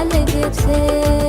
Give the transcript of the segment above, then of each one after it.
বিয়া লেগেছে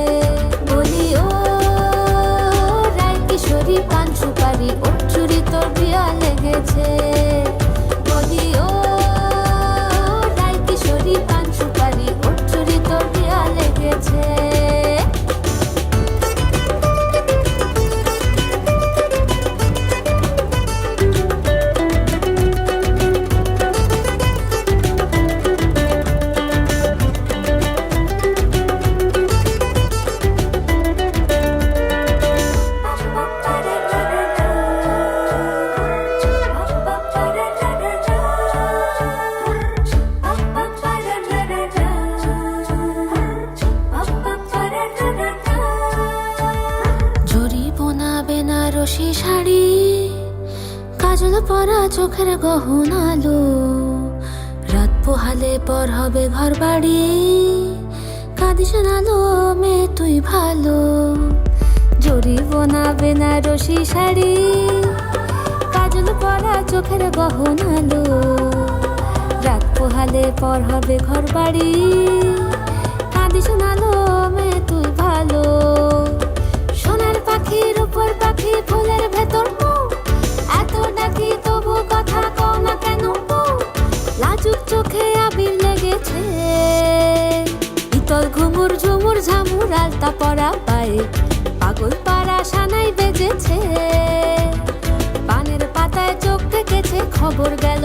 পরা চোখের গহনালো রাত পোহালে পর হবে ঘর বাড়ি। কাঁদিস নালো মে তুই ভালো। জরি বোনা বেনারসি শাড়ি। কাজল পরা চোখের গহনালো রাত পোহালে পর হবে ঘর বাড়ি। কাঁদিস নালো মে তুই ভালো। সোনার পাখির উপর পাখি ফুলের খবর গেল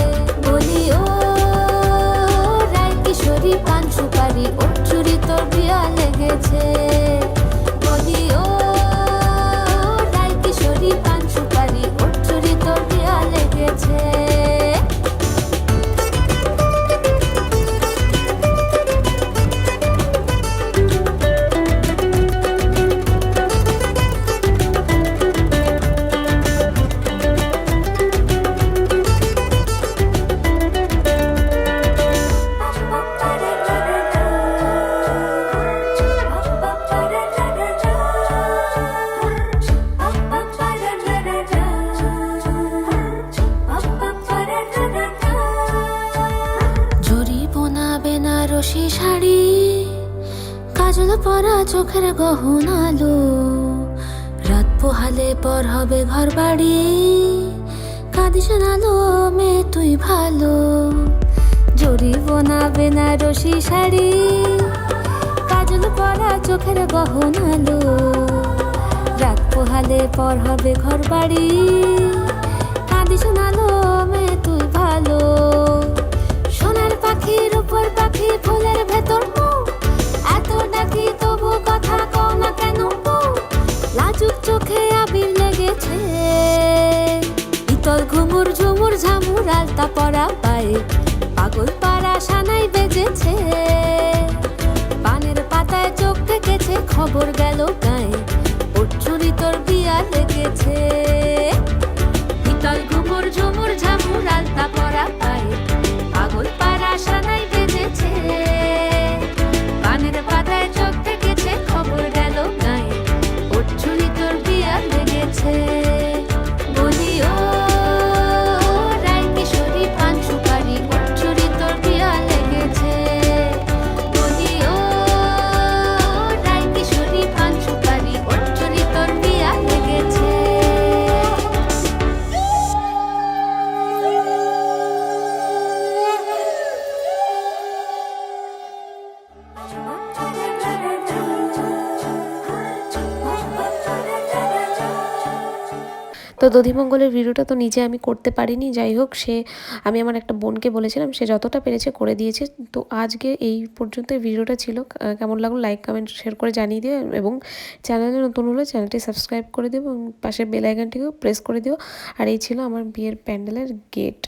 শাড়ি, কাজল পরা চোখের গহনালো রাত পোহালে পর হবে ঘর বাড়ি কাঁদিস নালো মে তুই ভালো। জরি বোনা বেনারসি শাড়ি, কাজল পরা চোখের গহনালো রাত পোহালে পর হবে ঘর বাড়ি কাঁদি শোনালো মে তুই ভালো। পাখির উপর পাখি ফুলের ভেতর এত ডাকি তবু কথা কও না কেন লাজুক চোখে আবির লেগেছে। ইতল ঘুমুর ঝুমুর ঝামুর আলতা পরা পায়ে পাগল পাড়া সানাই বেজেছে। পানের পাতায় চোখ থেকেছে খবর গেল তো দধিমঙ্গলের ভিডিওটা তো নিজে আমি করতে পারিনি, যাই হোক সে, আমি আমার একটা বোনকে বলেছিলাম, সে যতটা পেরেছে করে দিয়েছে। তো আজকে এই পর্যন্ত ভিডিওটা ছিল। কেমন লাগল লাইক, কমেন্ট শেয়ার করে জানিয়ে দিও এবং চ্যানেলে নতুন হলে চ্যানেলটি সাবস্ক্রাইব করে দিও এবং পাশের বেল আইকনটিকেও প্রেস করে দিও। আর এই ছিল আমার বিয়ের প্যান্ডেলের গেট